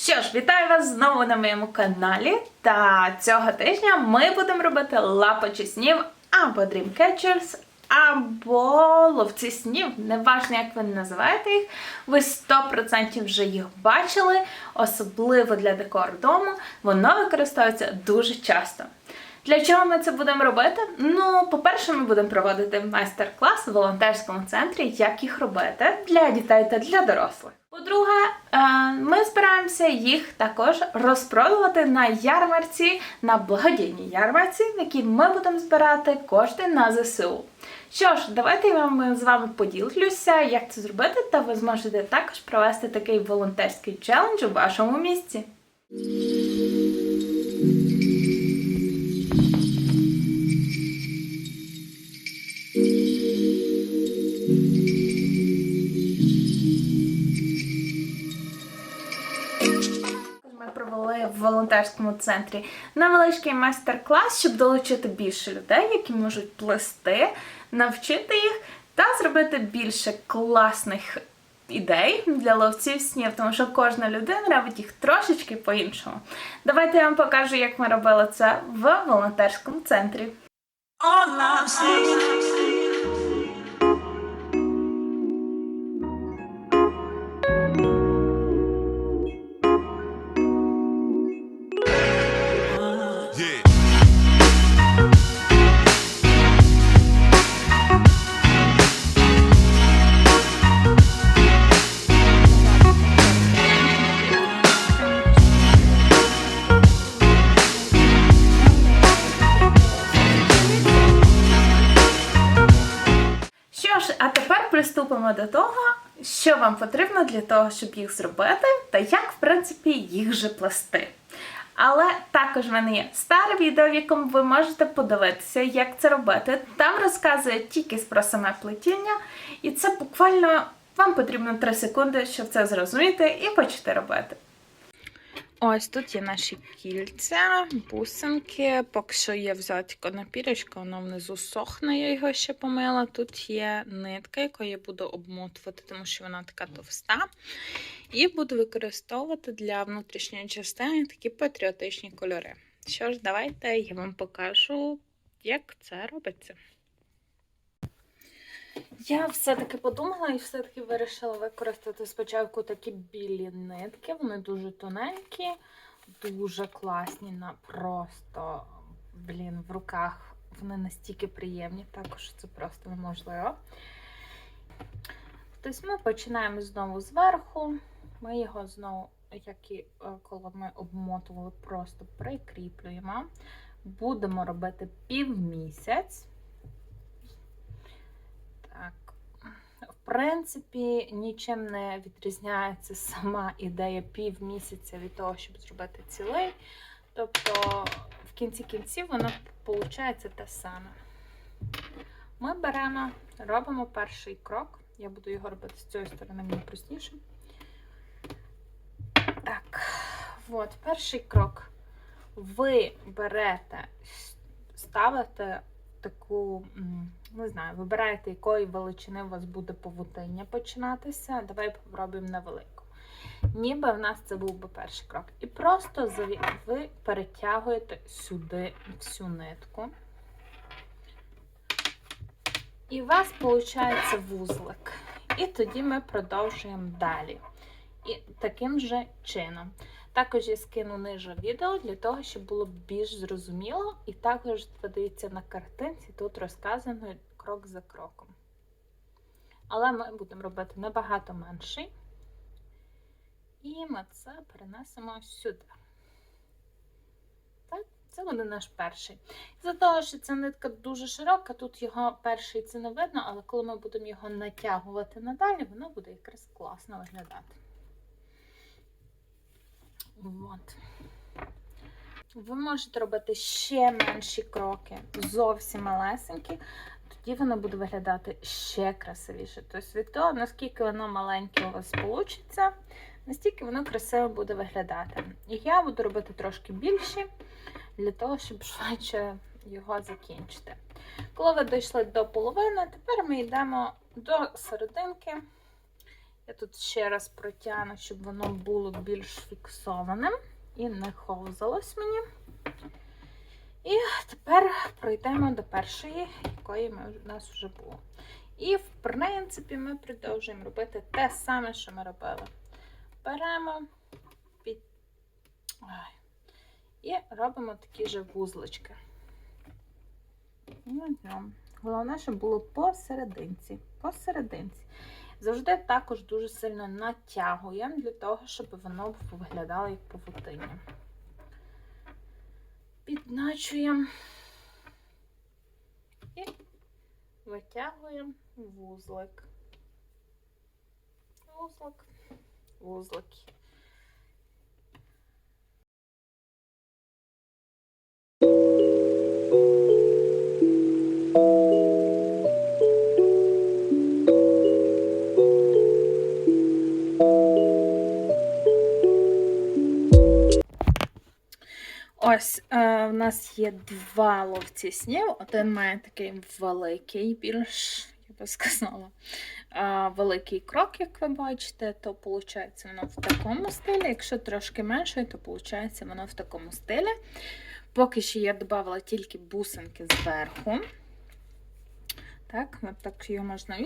Що ж, вітаю вас знову на моєму каналі. Та цього тижня ми будемо робити лапочі снів або Dreamcatchers, або ловці снів. Неважно, як ви називаєте їх, ви 100% вже їх бачили, особливо для декору дому. Воно використовується дуже часто. Для чого ми це будемо робити? Ну, по-перше, ми будемо проводити майстер-клас в волонтерському центрі, як їх робити для дітей та для дорослих. По-друге, е, ми збираємося їх також розпродувати на ярмарці, на благодійній ярмарці, в якій ми будемо збирати кошти на ЗСУ. Що ж, давайте я з вами поділюся, як це зробити, та ви зможете також провести такий волонтерський челендж у вашому місці. Волонтерському центрі невеличкий майстер-клас, щоб долучити більше людей, які можуть плести, навчити їх та зробити більше класних ідей для ловців снів, тому що кожна людина робить їх трошечки по-іншому. Давайте я вам покажу, як ми робили це в волонтерському центрі. All приступимо до того, що вам потрібно для того, щоб їх зробити, та як, в принципі, їх же плести. Але також в мене є старе відео, в якому ви можете подивитися, як це робити. Там розказує тільки про саме плетіння, і це буквально вам потрібно 3 секунди, щоб це зрозуміти і почати робити. Ось тут є наші кільця, бусинки. Поки що є взяти конопірочка, воно внизу сохне, я його ще помила. Тут є нитка, яку я буду обмотувати, тому що вона така товста. І буду використовувати для внутрішньої частини такі патріотичні кольори. Що ж, давайте я вам покажу, як це робиться. Я все-таки подумала і все-таки вирішила використати спочатку такі білі нитки. Вони дуже тоненькі, дуже класні на просто, блін, в руках. Вони настільки приємні, також це просто неможливо. Тобто ми починаємо знову зверху. Ми його знову, як і е, коли ми обмотували, просто прикріплюємо. Будемо робити півмісяць. Так. В принципі, нічим не відрізняється сама ідея півмісяця від того, щоб зробити цілий. Тобто, в кінці кінців воно виходить те саме. Ми беремо, робимо перший крок. Я буду його робити з цієї сторони, мені простіше. Так, от, перший крок. Ви берете, ставите таку, не знаю, вибираєте, якої величини у вас буде павутиння починатися. Давай попробуємо на велику. Ніби в нас це був би перший крок. І просто ви перетягуєте сюди всю нитку. І у вас виходить вузлик. І тоді ми продовжуємо далі. І таким же чином. Також я скину ниже відео для того, щоб було більш зрозуміло. І також подивіться на картинці, тут розказано крок за кроком. Але ми будемо робити набагато менший. І ми це перенесемо сюди. Так, це буде наш перший. За того, що ця нитка дуже широка, тут його перший це не видно, але коли ми будемо його натягувати надалі, воно буде якраз класно виглядати. От. Ви можете робити ще менші кроки, зовсім малесенькі, тоді воно буде виглядати ще красивіше. Тобто від того, наскільки воно маленьке у вас вийде, настільки воно красиво буде виглядати. І я буду робити трошки більші, для того, щоб швидше його закінчити. Коли ви дійшли до половини, тепер ми йдемо до серединки Я тут ще раз протягну, щоб воно було більш фіксованим і не ховзалось мені. І тепер пройдемо до першої, якої ми, у нас вже було. І, в принципі, ми продовжуємо робити те саме, що ми робили. Беремо під... Ай. і робимо такі же вузлички. Головне, щоб було посерединці. Посерединці. Завжди також дуже сильно натягуємо для того, щоб воно виглядало як павутиння. Підначуємо і витягуємо вузлик. Вузлик, вузлик. Ось е, в нас є два ловці снів. Один має такий великий, більш, я би сказала, е, великий крок, як ви бачите, то виходить воно в такому стилі. Якщо трошки менше, то виходить воно в такому стилі. Поки що я додавала тільки бусинки зверху. Так, от так його можна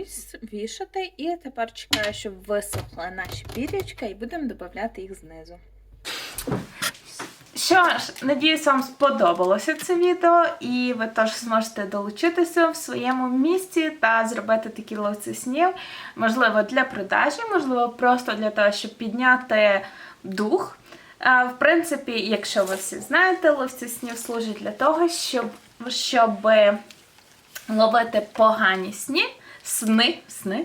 вішати. І тепер чекаю, щоб висохли наші пірячка, і будемо додавати їх знизу. Що ж, надіюсь, вам сподобалося це відео, і ви теж зможете долучитися в своєму місці та зробити такі ловці снів. Можливо, для продажі, можливо, просто для того, щоб підняти дух. В принципі, якщо ви всі знаєте, ловці снів служать для того, щоб, щоб ловити погані сні, сни, сни.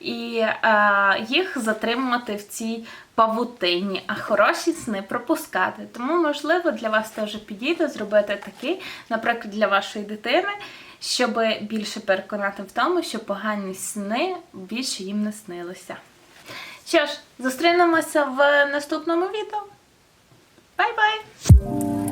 І е, їх затримувати в цій павутині, а хороші сни пропускати. Тому, можливо, для вас теж підійде зробити такий, наприклад, для вашої дитини, щоб більше переконати в тому, що погані сни більше їм не снилися. Що ж, зустрінемося в наступному відео. Бай-бай!